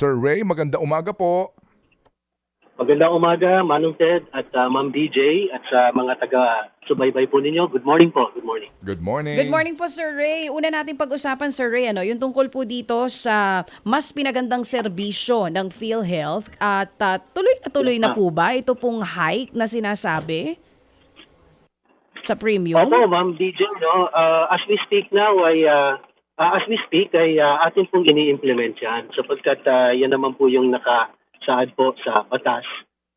Sir Ray, maganda umaga po. Magandang umaga, Manong Ted at uh, Ma'am DJ at sa mga taga-subaybay po ninyo. Good morning po. Good morning. Good morning. Good morning po, Sir Ray. Una natin pag-usapan, Sir Ray, ano, yung tungkol po dito sa mas pinagandang serbisyo ng PhilHealth at ah, tuloy na tuloy na po ba ito pong hike na sinasabi sa premium? Opo, Ma'am DJ, no, uh, as we speak now ay uh, uh, as we speak ay uh, atin pong ini-implement yan sapagkat uh, yan naman po yung nakasaad po sa batas.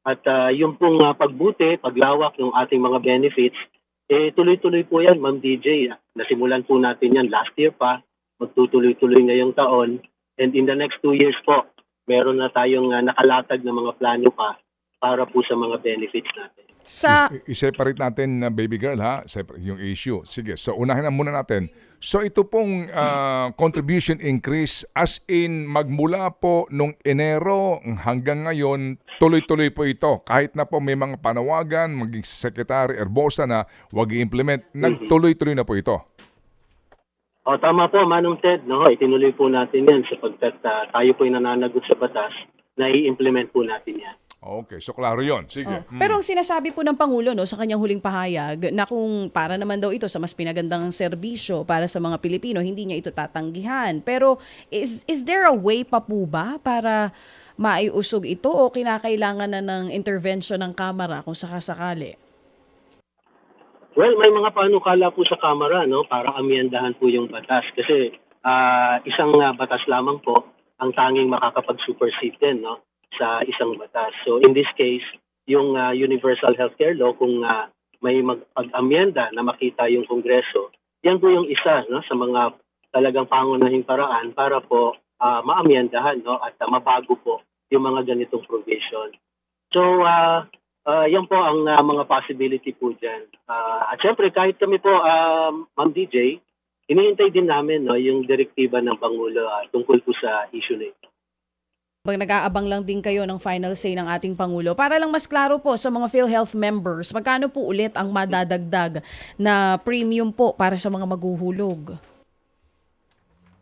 At uh, yung pong uh, pagbuti, paglawak ng ating mga benefits, eh tuloy-tuloy po yan, Ma'am DJ. Nasimulan po natin yan last year pa, magtutuloy-tuloy ngayong taon. And in the next two years po, meron na tayong uh, nakalatag na mga plano pa para po sa mga benefits natin. Sa I- I-separate natin, uh, baby girl, ha? Separ- yung issue. Sige, so unahin na muna natin. So ito pong uh, contribution increase as in magmula po nung Enero hanggang ngayon, tuloy-tuloy po ito. Kahit na po may mga panawagan, maging Secretary Erbosa na wag i-implement, nagtuloy-tuloy na po ito. O tama po, Manong Ted, no? Itinuloy po natin yan sapagkat ah, tayo po nananagot sa batas na i-implement po natin yan. Okay, so klaro yon. Sige. Oh. Mm. Pero ang sinasabi po ng Pangulo no, sa kanyang huling pahayag na kung para naman daw ito sa mas pinagandang serbisyo para sa mga Pilipino, hindi niya ito tatanggihan. Pero is, is there a way pa po ba para maiusog ito o kinakailangan na ng intervention ng Kamara kung sakasakali? Well, may mga panukala po sa Kamara, no? Para amyendahan po yung batas. Kasi ah, isang ah, batas lamang po ang tanging makakapag-supersede din, no? Sa isang batas. So in this case, yung ah, Universal Healthcare Law, kung ah, may mag-amyenda na makita yung Kongreso, yan po yung isa no, sa mga talagang pangunahing paraan para po ah, maamyendahan no, at ah, mabago po yung mga ganitong provision. So, ah ah, yan po ang ah, mga possibility po dyan. Ah, at syempre, kahit kami po, um, Ma'am DJ, iniintay din namin no, yung direktiba ng Pangulo ah, tungkol po sa issue na ito. Pag nag-aabang lang din kayo ng final say ng ating Pangulo, para lang mas klaro po sa mga PhilHealth members, magkano po ulit ang madadagdag na premium po para sa mga maghuhulog?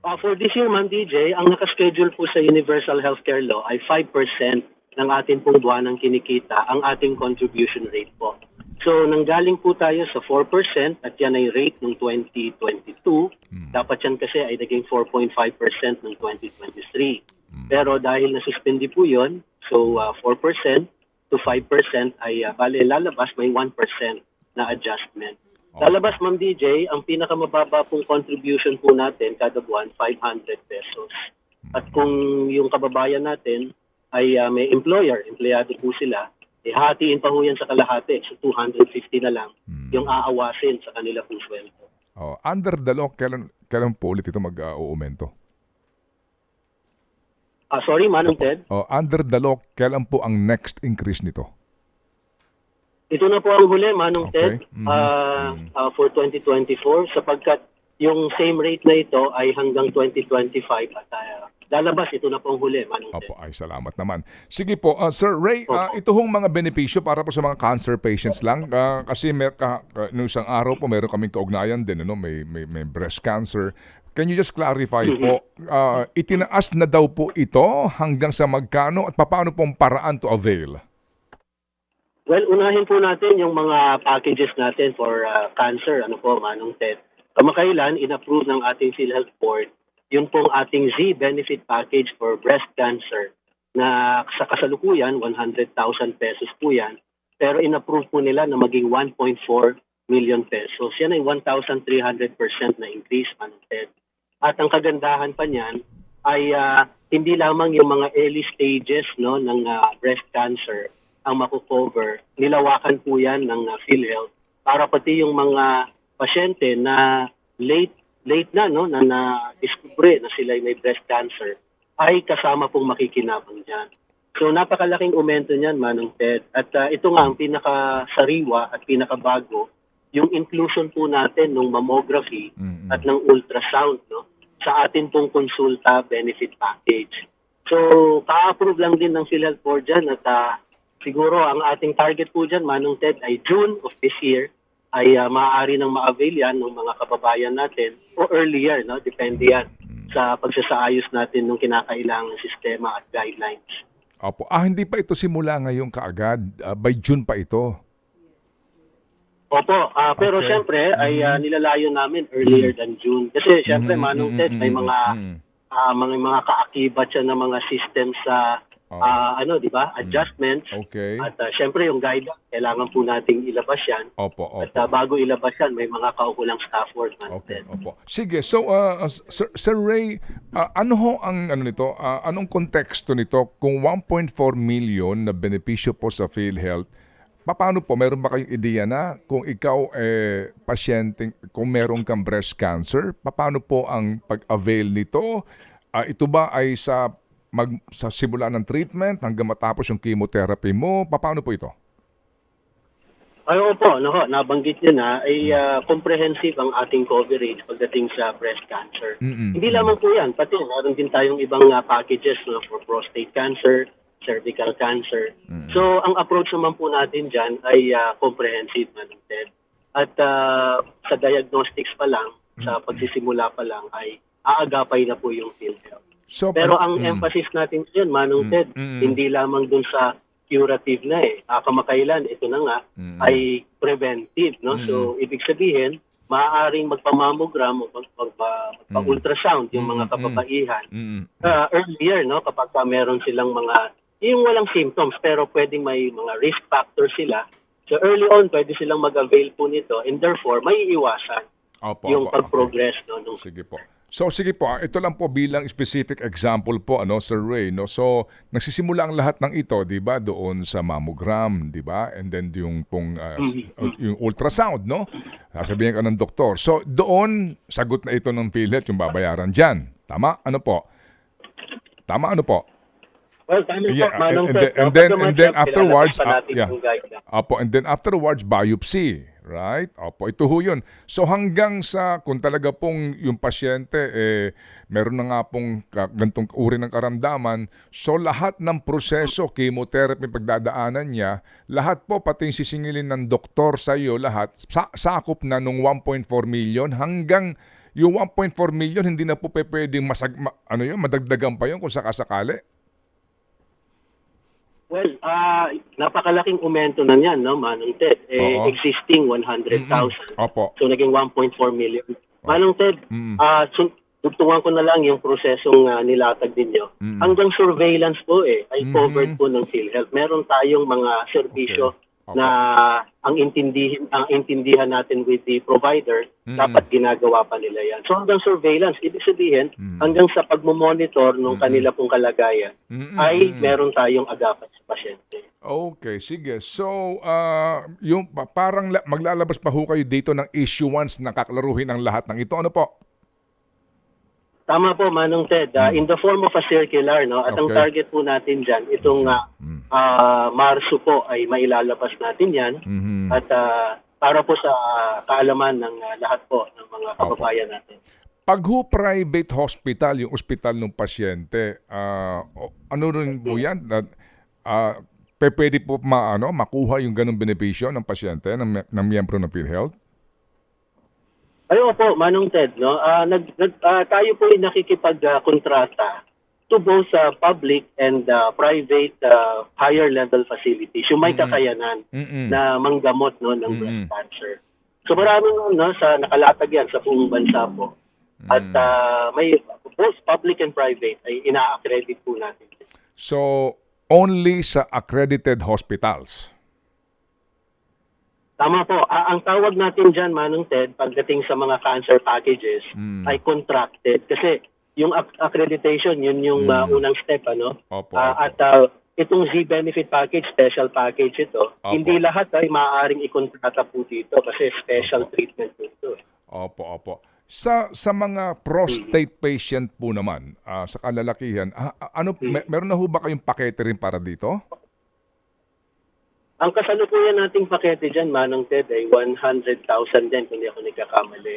Uh, for this year, Ma'am DJ, ang nakaschedule po sa Universal Healthcare Law ay 5% ng ating pong buwanang kinikita ang ating contribution rate po. So, nanggaling po tayo sa 4% at yan ay rate ng 2022. Dapat yan kasi ay naging 4.5% ng 2023. Pero dahil nasuspindi po yon, so uh, 4% to 5% ay uh, bale lalabas may 1% na adjustment. Lalabas, Ma'am DJ, ang pinakamababa pong contribution po natin kada buwan, 500 pesos. At kung yung kababayan natin ay uh, may employer, empleyado po sila, eh, hatiin pa po yan sa kalahati. So 250 na lang yung aawasin sa kanila pong sweldo. Oh, under the law, kailan, kailan po ulit ito mag-uumento? Ah, sorry, Manong Ted. Oh, under the law, kailan po ang next increase nito? Ito na po ang huli, Manong Okay. Ted, Mhm. ah, ah, for 2024 sapagkat yung same rate na ito ay hanggang 2025 at ah, lalabas ito na po ang huli, Manong Ted. Opo, ay salamat naman. Sige po, uh, Sir Ray, uh, ito hong mga benepisyo para po sa mga cancer patients lang. Uh, kasi mer ka, ka, nung isang araw po, meron kaming kaugnayan din, ano, may, may, may breast cancer. Can you just clarify po, uh, itinaas na daw po ito hanggang sa magkano at paano pong paraan to avail? Well, unahin po natin yung mga packages natin for ah, cancer, ano po, Manong Ted. Kamakailan, in-approve ng ating PhilHealth Board yun pong ating Z benefit package for breast cancer na sa kasalukuyan, 100,000 pesos po yan. Pero in-approve po nila na maging 1.4 million pesos. Yan ay 1,300% na increase, Manong Ted. At ang kagandahan pa niyan ay ah, hindi lamang yung mga early stages no ng ah, breast cancer ang makukover. Nilawakan po yan ng ah, PhilHealth para pati yung mga pasyente na late late na no na na-discover na sila ay may breast cancer ay kasama pong makikinabang diyan. So napakalaking aumento niyan Manong Ted. At ah, ito nga ang pinakasariwa at pinakabago yung inclusion po natin ng mammography Mm-mm. at ng ultrasound sa atin pong konsulta benefit package. So, ka-approve lang din ng PhilHealth Board dyan at ah, siguro ang ating target po dyan, Manong Ted, ay June of this year ay ah, maaari nang ma-avail yan ng mga kababayan natin o earlier, no? depende yan sa pagsasaayos natin ng kinakailangang sistema at guidelines. Opo. Ah, hindi pa ito simula ngayon kaagad. Ah, by June pa ito. Opo, ah, pero Okay. siyempre ay ah, nilalayo namin earlier than June. Kasi siyempre Mhm, Manong mhm, Ted, may mhm, mga mhm. ah, mga mga kaakibat siya ng mga systems sa Oh. ah, ano, 'di ba? Adjustments. Okay. At ah, siyempre yung guidelines, kailangan po nating ilabas 'yan. Opo, At opo. ah, bago ilabas 'yan, may mga kaukulang staff work Manong Okay, Ted. opo. Sige, so uh, uh, Sir, Sir Ray, uh, ano ho ang ano nito? Uh, anong konteksto nito kung 1.4 million na benepisyo po sa PhilHealth? Paano po? Meron ba kayong ideya na kung ikaw eh pasyente, kung meron kang breast cancer, paano po ang pag-avail nito? Ah, ito ba ay sa mag sa simula ng treatment hanggang matapos yung chemotherapy mo? Paano po ito? Ay, opo, no, nabanggit niyo na, ay ah, comprehensive ang ating coverage pagdating sa breast cancer. Mm-mm. Hindi lamang po yan, pati meron din tayong ibang ah, packages no, for prostate cancer, cervical cancer. So, ang approach naman po natin dyan ay ah, comprehensive, Ted. At ah, sa diagnostics pa lang, sa pagsisimula pa lang, ay aagapay na po yung PhilHealth. So, Pero ang Mm. emphasis natin ngayon, Manong Ted, mm. hindi lamang dun sa curative na eh. Ah, kamakailan, ito na nga, Mm. ay preventive. No? So, ibig sabihin, maaaring magpamammogram o magpa- magpa-ultrasound yung mga Mm, mm, kababaihan Mm-mm. ah, earlier, no? kapag ka meron silang mga, yung walang symptoms, pero pwedeng may mga risk factors sila. So early on, pwede silang mag-avail po nito and therefore, may iwasan Opo, yung opo, okay. pag-progress no, nung Sige po. So sige po, ah, ito lang po bilang specific example po ano Sir Ray no. So nagsisimula ang lahat ng ito, 'di ba, doon sa mammogram, 'di ba? And then yung pong ah, s- yung ultrasound, no? Sasabihin ka ng doktor. So doon sagot na ito ng PhilHealth yung babayaran diyan. Tama? Ano po? Tama ano po? Well, tama Yeah, po, Manong and and then- and then afterwards, pa ah, yeah. Apo, and then afterwards, biopsy. Right? Opo, ito ho yun. So hanggang sa, kung talaga pong yung pasyente, eh, meron na nga pong gantong uri ng karamdaman, so lahat ng proseso, chemotherapy, pagdadaanan niya, lahat po, pati yung sisingilin ng doktor sa iyo, lahat, sa, sakop na nung 1.4 million hanggang yung 1.4 million, hindi na po pwedeng masag, ma- ano yun, madagdagan pa yun kung sakasakali. Well, ah napakalaking aumento na niyan, no, Manong Ted. Eh, Oo. existing 100,000. Opo. So, naging 1.4 million. Manong Ted, Mm. ah sun- ko na lang yung prosesong ah, nilatag ninyo. Mm. Hanggang surveillance po eh, ay Mhm. covered po ng PhilHealth. Meron tayong mga serbisyo Okay. Na ang intindihin ang intindihan natin with the provider, Mm. dapat ginagawa pa nila yan. So hanggang surveillance, ibig sabihin, Mm. hanggang sa pagmomonitor ng kanila pong kalagayan, Mm-mm. ay meron tayong agapan sa pasyente. Okay, sige. So, ah, yung pa- parang la- maglalabas pa ho kayo dito ng issuance na kaklaruhin ang lahat ng ito. Ano po? Tama po, Manong Ted. Ah, in the form of a circular, no? At ang. Okay. target po natin dyan, itong Mm. ah, Marso po ay mailalabas natin yan. Mhm. At ah, para po sa kaalaman ng ah, lahat po ng mga kababayan natin. Pag ho private hospital, yung ospital ng pasyente, o- ano rin po yan? Pe- pwede po ma, ano, makuha yung ganong benepisyo ng pasyente, ng, ng miyembro ng PhilHealth? Ayun po, Manong Ted, no? Ah, nag, nag, ah, tayo po ay nakikipag-kontrata to both sa public and ah, private ah, higher level facilities. Yung may kakayanan Mm-mm. na manggamot no, ng Mm-mm. breast cancer. So maraming no, sa nakalatag yan sa buong bansa po. At ah, may both public and private ay ina-accredit po natin. So, only sa accredited hospitals? Tama po. Ah, ang tawag natin dyan, Manong Ted, pagdating sa mga cancer packages, Mm. ay contracted. Kasi yung ac- accreditation, yun yung ah, unang step, ano? Opo, Ah, opo. at ah, itong Z-Benefit Package, special package ito, Opo. hindi lahat ay maaaring ikontrata po dito kasi special treatment po ito. Opo, opo. Sa sa mga prostate patient po naman, ah, sa kalalakihan, ah, ano me- meron na ho ba kayong pakete rin para dito? Ang kasalukuyan nating pakete dyan, Manong Ted, ay 100,000 din kung hindi ako nagkakamali.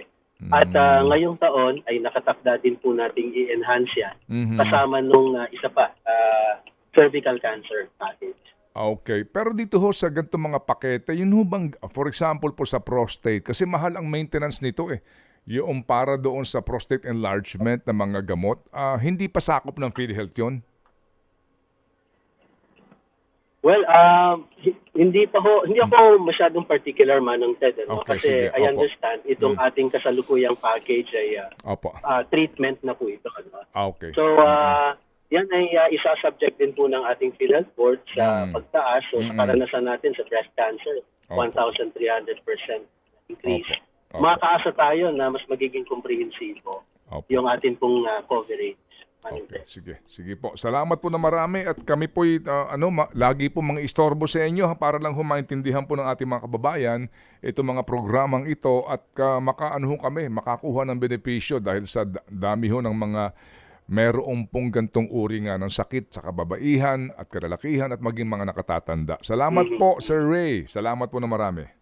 At ah, ngayong taon ay nakatakda din po nating i-enhance yan Mhm. kasama nung ah, isa pa, ah, cervical cancer package. Okay. Pero dito ho sa ganito mga pakete, yun ho bang, for example po sa prostate, kasi mahal ang maintenance nito eh. yung para doon sa prostate enlargement na mga gamot, ah, hindi pa sakop ng PhilHealth yun? Well, hi- hindi pa ho, hindi ako masyadong particular manong Ted, ano? Okay, kasi sige, I opo. understand itong Mm. ating kasalukuyang package ay ah, Opo. ah, treatment na po ito. Ano? Ah, okay. So, ah, yan ay uh, isa-subject din po ng ating PhilHealth Board sa Mm. pagtaas o sa Mm-mm. karanasan natin sa breast cancer, Opo. 1,300% increase. Opo. Opo. Makaasa tayo na mas magiging komprehensibo yung ating pong ah, coverage. Okay, sige. Sige po. Salamat po na marami at kami po ano ma- lagi po mga istorbo sa inyo ha, para lang humaintindihan po ng ating mga kababayan itong mga programang ito at ka, makaano ho kami, makakuha ng benepisyo dahil sa da- dami ho ng mga merong pong gantong uri nga ng sakit sa kababaihan at kalalakihan at maging mga nakatatanda. Salamat po, Sir Ray. Salamat po na marami.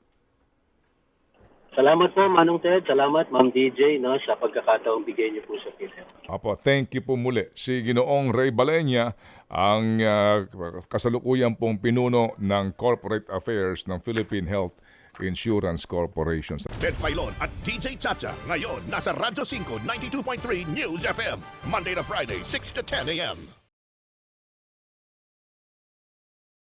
Salamat po, Manong Ted. Salamat, Ma'am DJ, no, sa pagkakataong bigay niyo po sa PhilHealth. Apo, thank you po muli. Si Ginoong Ray Balenya, ang ah, kasalukuyan pong pinuno ng Corporate Affairs ng Philippine Health Insurance Corporation. Ted Filon at DJ Chacha. Ngayon, nasa Radyo 5, 92.3 News FM. Monday to Friday, 6 to 10 a.m.